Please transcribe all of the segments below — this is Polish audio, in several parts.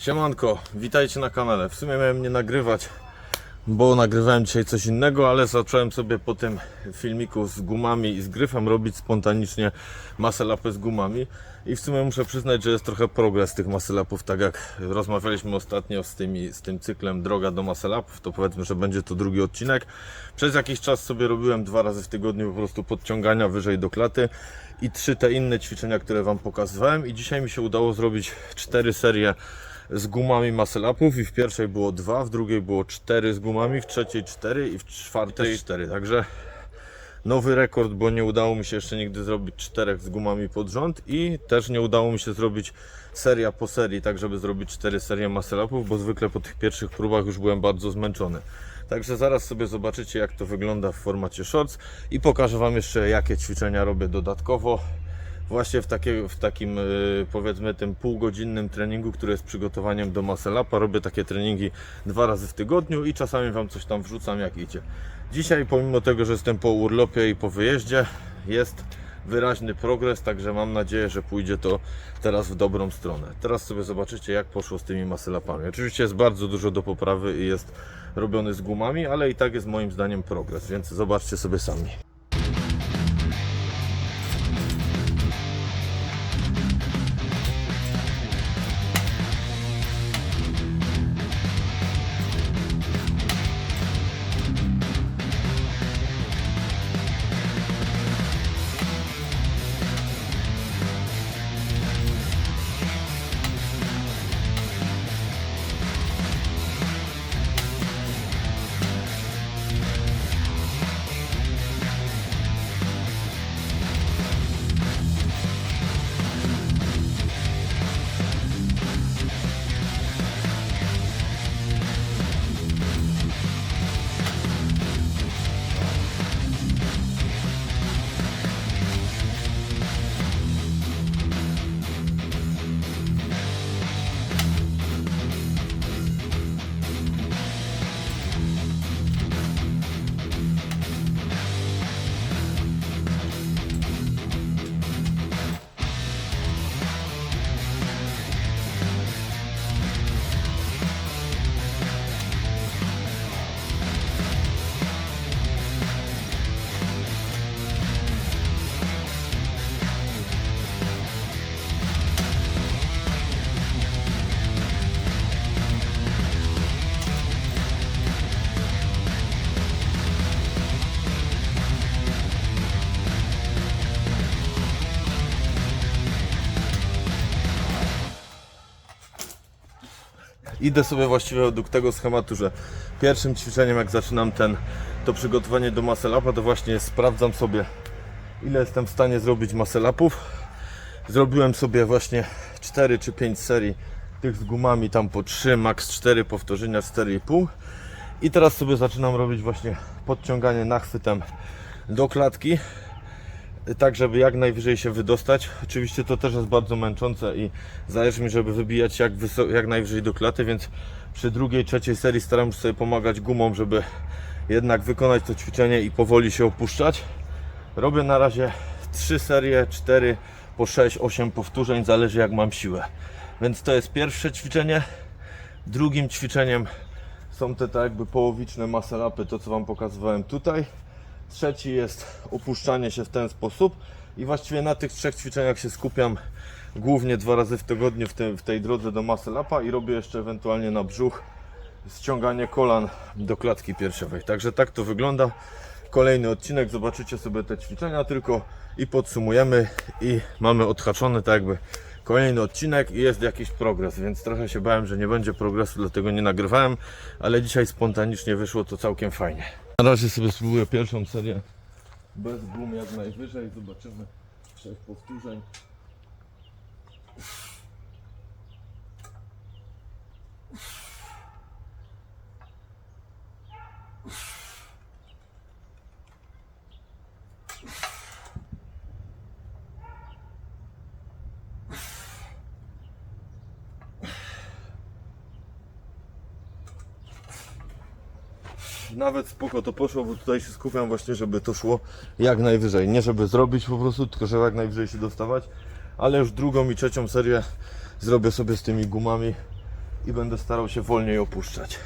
Siemanko, witajcie na kanale. W sumie miałem nie nagrywać, bo nagrywałem dzisiaj coś innego, ale zacząłem sobie po tym filmiku z gumami i z gryfem robić spontanicznie maselapy z gumami. I w sumie muszę przyznać, że jest trochę progres tych maselapów, tak jak rozmawialiśmy ostatnio z, tymi, z tym cyklem Droga do maselapów, to powiedzmy, że będzie to drugi odcinek. Przez jakiś czas sobie robiłem dwa razy w tygodniu po prostu podciągania wyżej do klaty i trzy te inne ćwiczenia, które Wam pokazywałem i dzisiaj mi się udało zrobić cztery serie z gumami muscle-upów i w pierwszej było dwa, w drugiej było cztery z gumami, w trzeciej cztery i w czwartej cztery. Także nowy rekord, bo nie udało mi się jeszcze nigdy zrobić czterech z gumami pod rząd i też nie udało mi się zrobić seria po serii, tak żeby zrobić cztery serie muscle-upów, bo zwykle po tych pierwszych próbach już byłem bardzo zmęczony. Także zaraz sobie zobaczycie jak to wygląda w formacie shorts i pokażę Wam jeszcze jakie ćwiczenia robię dodatkowo właśnie w, takie, w takim y, powiedzmy tym półgodzinnym treningu, który jest przygotowaniem do muscle upa. Robię takie treningi dwa razy w tygodniu i czasami Wam coś tam wrzucam jak idzie. Dzisiaj pomimo tego, że jestem po urlopie i po wyjeździe jest wyraźny progres, także mam nadzieję, że pójdzie to teraz w dobrą stronę. Teraz sobie zobaczycie jak poszło z tymi muscle upami. Oczywiście jest bardzo dużo do poprawy i jest robiony z gumami, ale i tak jest moim zdaniem progres, więc zobaczcie sobie sami. Idę sobie właściwie według tego schematu, że pierwszym ćwiczeniem jak zaczynam ten, to przygotowanie do muscle upa, to właśnie sprawdzam sobie ile jestem w stanie zrobić muscle upów. Zrobiłem sobie właśnie 4 czy 5 serii tych z gumami tam po 3, max 4 powtórzenia 4,5 i teraz sobie zaczynam robić właśnie podciąganie nachwytem do klatki tak, żeby jak najwyżej się wydostać. Oczywiście to też jest bardzo męczące i zależy mi, żeby wybijać jak, jak najwyżej do klaty, więc przy drugiej, trzeciej serii staram się sobie pomagać gumą, żeby jednak wykonać to ćwiczenie i powoli się opuszczać. Robię na razie 3 serie, 4 po 6-8 powtórzeń, zależy jak mam siłę. Więc to jest pierwsze ćwiczenie. Drugim ćwiczeniem są te tak jakby połowiczne muscle upy, to co Wam pokazywałem tutaj. Trzeci jest opuszczanie się w ten sposób i właściwie na tych trzech ćwiczeniach się skupiam głównie dwa razy w tygodniu w, tym, w tej drodze do muscle upa i robię jeszcze ewentualnie na brzuch ściąganie kolan do klatki piersiowej. Także tak to wygląda. Kolejny odcinek, zobaczycie sobie te ćwiczenia tylko i podsumujemy i mamy odhaczony tak jakby kolejny odcinek i jest jakiś progres, więc trochę się bałem, że nie będzie progresu, dlatego nie nagrywałem, ale dzisiaj spontanicznie wyszło to całkiem fajnie. Na razie sobie spróbuję pierwszą serię bez gum jak najwyżej, zobaczymy 6 powtórzeń. Nawet spoko to poszło, bo tutaj się skupiam właśnie, żeby to szło jak najwyżej. Nie żeby zrobić po prostu, tylko żeby jak najwyżej się dostawać. Ale już drugą i trzecią serię zrobię sobie z tymi gumami i będę starał się wolniej opuszczać.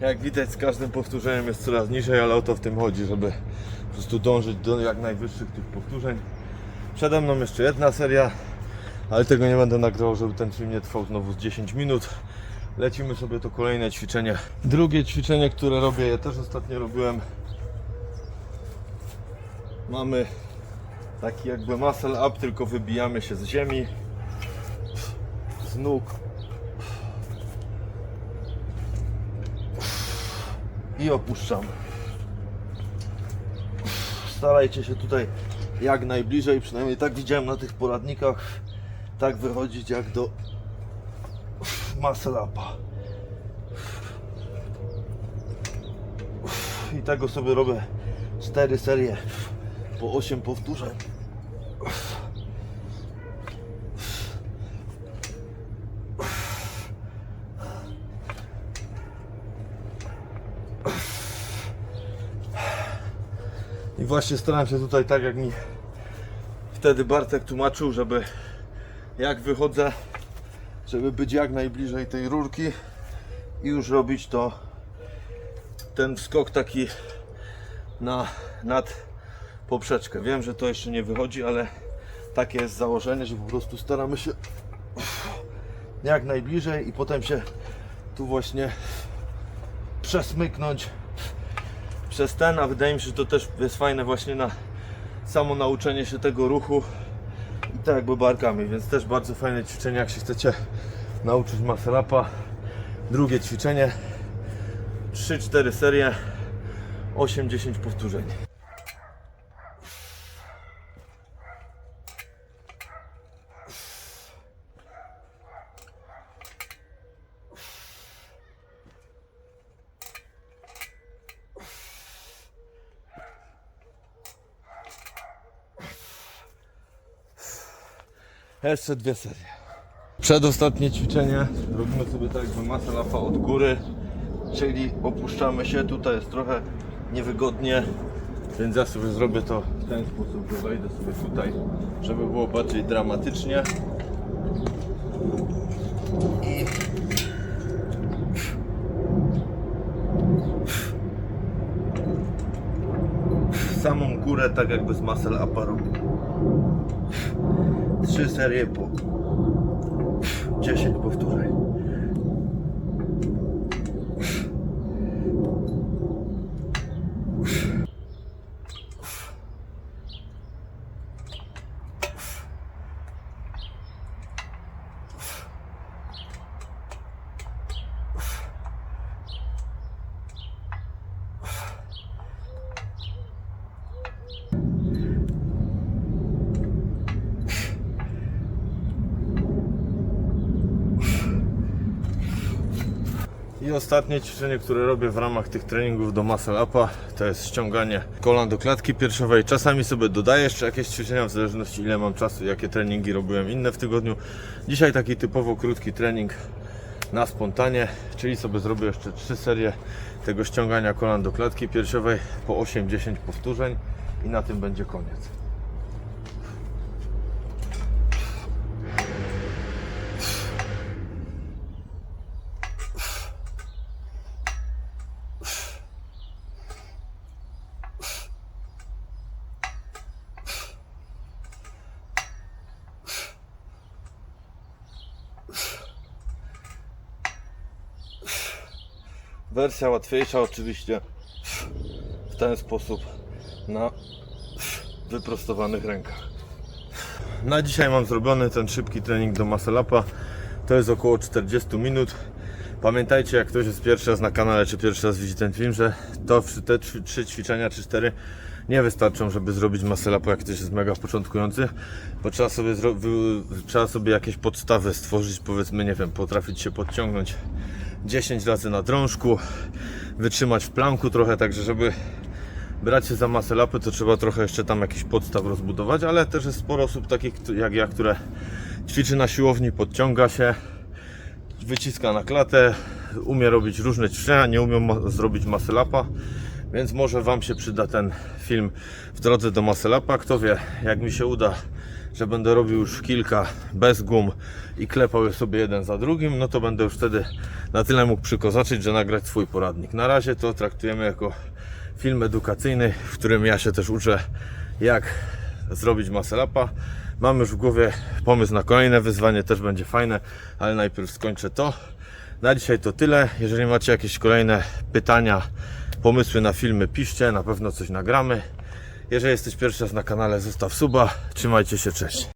Jak widać z każdym powtórzeniem jest coraz niżej, ale o to w tym chodzi, żeby po prostu dążyć do jak najwyższych tych powtórzeń. Przede mną jeszcze jedna seria, ale tego nie będę nagrywał, żeby ten film nie trwał znowu z 10 minut. Lecimy sobie to kolejne ćwiczenie. Drugie ćwiczenie, które robię, ja też ostatnio robiłem. Mamy taki jakby muscle up, tylko wybijamy się z ziemi, z nóg, i opuszczamy. Starajcie się tutaj jak najbliżej, przynajmniej tak widziałem na tych poradnikach, tak wychodzić jak do muscle upa. I tego sobie robię 4 serie po 8 powtórzeń. Właśnie staram się tutaj tak jak mi wtedy Bartek tłumaczył, żeby jak wychodzę, żeby być jak najbliżej tej rurki i już robić to ten skok taki na nad poprzeczkę. Wiem, że to jeszcze nie wychodzi, ale takie jest założenie, że po prostu staramy się jak najbliżej i potem się tu właśnie przesmyknąć przez ten, a wydaje mi się, że to też jest fajne właśnie na samo nauczenie się tego ruchu i tak jakby barkami, więc też bardzo fajne ćwiczenie, jak się chcecie nauczyć muscle upa. Drugie ćwiczenie, 3-4 serie, 8-10 powtórzeń. Jeszcze dwie serie. Przedostatnie ćwiczenie. Robimy sobie tak jakby masę lapa od góry, czyli opuszczamy się. Tutaj jest trochę niewygodnie, więc ja sobie zrobię to w ten sposób, że wejdę sobie tutaj, żeby było bardziej dramatycznie. I samą górę, tak jakby z muscle upa robię. Trzy serie po 10 powtórzeń. Ostatnie ćwiczenie, które robię w ramach tych treningów do muscle upa, to jest ściąganie kolan do klatki piersiowej. Czasami sobie dodaję jeszcze jakieś ćwiczenia, w zależności ile mam czasu, jakie treningi robiłem inne w tygodniu. Dzisiaj taki typowo krótki trening na spontanie, czyli sobie zrobię jeszcze 3 serie tego ściągania kolan do klatki piersiowej po 8-10 powtórzeń i na tym będzie koniec. Wersja łatwiejsza oczywiście w ten sposób na wyprostowanych rękach. Na dzisiaj mam zrobiony ten szybki trening do muscle upa. To jest około 40 minut. Pamiętajcie, jak ktoś jest pierwszy raz na kanale, czy pierwszy raz widzi ten film, że to te trzy- ćwiczenia, czy cztery nie wystarczą, żeby zrobić upa, jak ktoś jest mega początkujący, bo trzeba sobie, trzeba sobie jakieś podstawy stworzyć, powiedzmy, nie wiem, potrafić się podciągnąć 10 razy na drążku, wytrzymać w planku trochę, także żeby brać się za masę lapy, to trzeba trochę jeszcze tam jakiś podstaw rozbudować, ale też jest sporo osób takich jak ja, które ćwiczy na siłowni, podciąga się, wyciska na klatę, umie robić różne ćwiczenia, nie umie ma- zrobić masy lapa, więc może Wam się przyda ten film w drodze do masy lapa. Kto wie, jak mi się uda, że będę robił już kilka bez gum i klepał je sobie jeden za drugim, no to będę już wtedy na tyle mógł przykozaczyć, że nagrać swój poradnik. Na razie to traktujemy jako film edukacyjny, w którym ja się też uczę, jak zrobić masę lapa. Mam już w głowie pomysł na kolejne wyzwanie, też będzie fajne, ale najpierw skończę to. Na dzisiaj to tyle. Jeżeli macie jakieś kolejne pytania, pomysły na filmy, piszcie, na pewno coś nagramy. Jeżeli jesteś pierwszy raz na kanale, zostaw suba. Trzymajcie się, cześć.